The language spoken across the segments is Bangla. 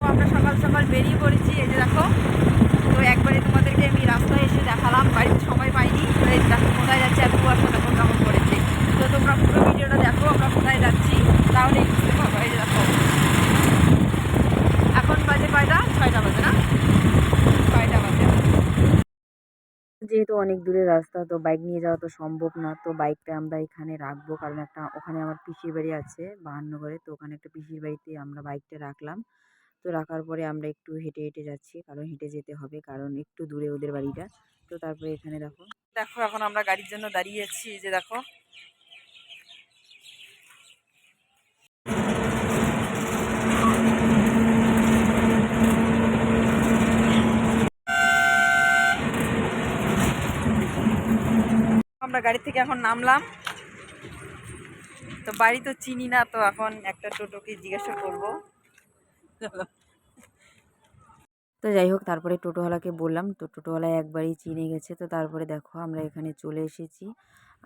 আমরা সকাল সকাল বেরিয়ে পড়েছি, এই যে দেখো। তো একবারে তোমাদেরকে আমি রাস্তায় এসে দেখালাম বাড়িতে সময় পাইনি দেখো, কোথায় যাচ্ছে আর কুয়াশা দেখো কেমন পড়েছে। তো তোমরা পুরো ভিডিওটা দেখো, আমরা কোথায় যাচ্ছি, তাহলে দেখো এখন বাজে কয়টা? ছয়টা বাজে না? ছয়টা বাজে। যেহেতু অনেক দূরের রাস্তা, তো বাইক নিয়ে যাওয়া তো সম্ভব না। তো বাইকটা আমরা এখানে রাখব, কারণ একটা ওখানে আমার পিসির বাড়ি আছে, বাহান্নগরে। তো ওখানে একটা পিসির বাড়িতে আমরা বাইকটা রাখলাম। রাখার পরে আমরা একটু হেঁটে হেঁটে যাচ্ছি। কারণ হেঁটে যেতে হবে, কারণ একটু দূরে ওদের বাড়িটা। তো তারপরে এখানে দেখো। দেখো, এখন আমরা গাড়ির জন্য দাঁড়িয়ে আছি যে দেখো। আমরা গাড়ি থেকে এখন নামলাম। তো বাড়ি তো চিনি না, তো এখন একটা টোটোকে জিজ্ঞাসা করব। তো যাই হোক তারপরে টোটোওয়ালাকে বললাম তো টোটোওয়ালা একবারই চিনে গেছে। তো তারপরে দেখো আমরা এখানে চলে এসেছি।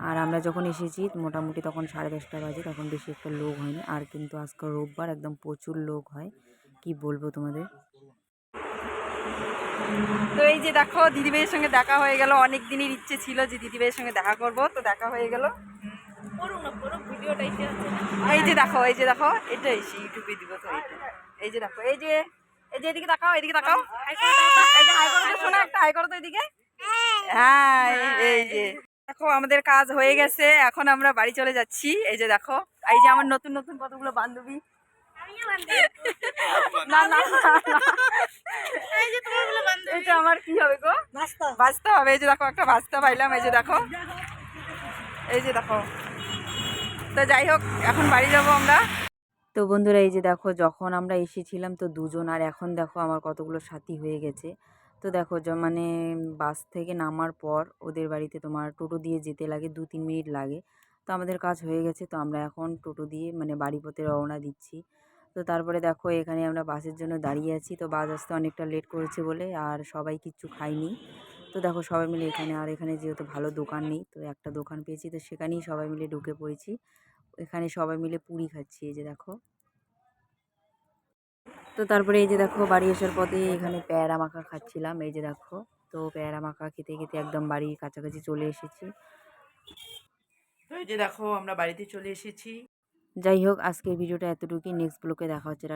আর আমরা যখন এসেছি মোটামুটি তখন সাড়ে দশটা বাজে তখন বেশি একটা লোক হয়নি। আর কিন্তু আজকে রোববার একদম প্রচুর লোক হয়। কি বলব তোমাদের? তো এই যে দেখো দিদিভাইয়ের সঙ্গে দেখা হয়ে গেল। অনেক দিনের ইচ্ছে ছিল যে দিদিভাইয়ের সঙ্গে দেখা করব। তো দেখা হয়ে গেল। এই যে দেখো এই যে দেখো এটাই এসে ইউটিউবে দিব তো এইটা। এই যে দেখো এই যে এই যে এদিকে তাকাও এদিকে তাকাও এই যে হাই করো তো শোনা একটা হাই করো তো এদিকে হ্যাঁ এই- এই যে দেখো আমাদের কাজ হয়ে গেছে এখন আমরা বাড়ি চলে যাচ্ছি এই যে দেখো এই যে আমার নতুন নতুন কতগুলো বান্ধবী না না না, না। এটা আমার কি হবে গো বাঁচতে হবে এই যে দেখো একটা বাঁচতে পাইলাম এই যে দেখো এই যে দেখো তো যাই হোক এখন বাড়ি যাব আমরা তো বন্ধুরা এই যে দেখো যখন আমরা এসেছিলাম তো দুজন আর এখন দেখো আমার কতগুলো সাথী হয়ে গেছে। তো দেখো মানে বাস থেকে নামার পর ওদের বাড়িতে তোমার টোটো দিয়ে যেতে লাগে দু তিন মিনিট লাগে। তো আমাদের কাজ হয়ে গেছে, তো আমরা এখন টোটো দিয়ে মানে বাড়ি পথে রওনা দিচ্ছি। তো তারপরে দেখো এখানে আমরা বাসের জন্য দাঁড়িয়ে আছি, তো বাস আসতে অনেকটা লেট করেছে বলে আর সবাই কিচ্ছু খায়নি। তো দেখো সবাই মিলে এখানে, আর এখানে যেহেতু ভালো দোকান নেই, তো একটা দোকান পেয়েছি, তো সেখানেই সবাই মিলে ঢুকে পড়েছি। এখানে সবাই মিলে পুরি খাচ্ছি এই যে দেখো। তো তারপরে এই যে দেখো বাড়ি আসার পথে এখানে পেয়ারা মাখা খাচ্ছিলাম এই যে দেখো। তো পেয়ারা মাখা খেতে খেতে একদম বাড়ির কাছাকাছি চলে এসেছি। তো এই যে দেখো আমরা বাড়িতে চলে এসেছি। যাই হোক আজকের ভিডিওটা এতটুকুই। নেক্সট ব্লকে দেখা হচ্ছে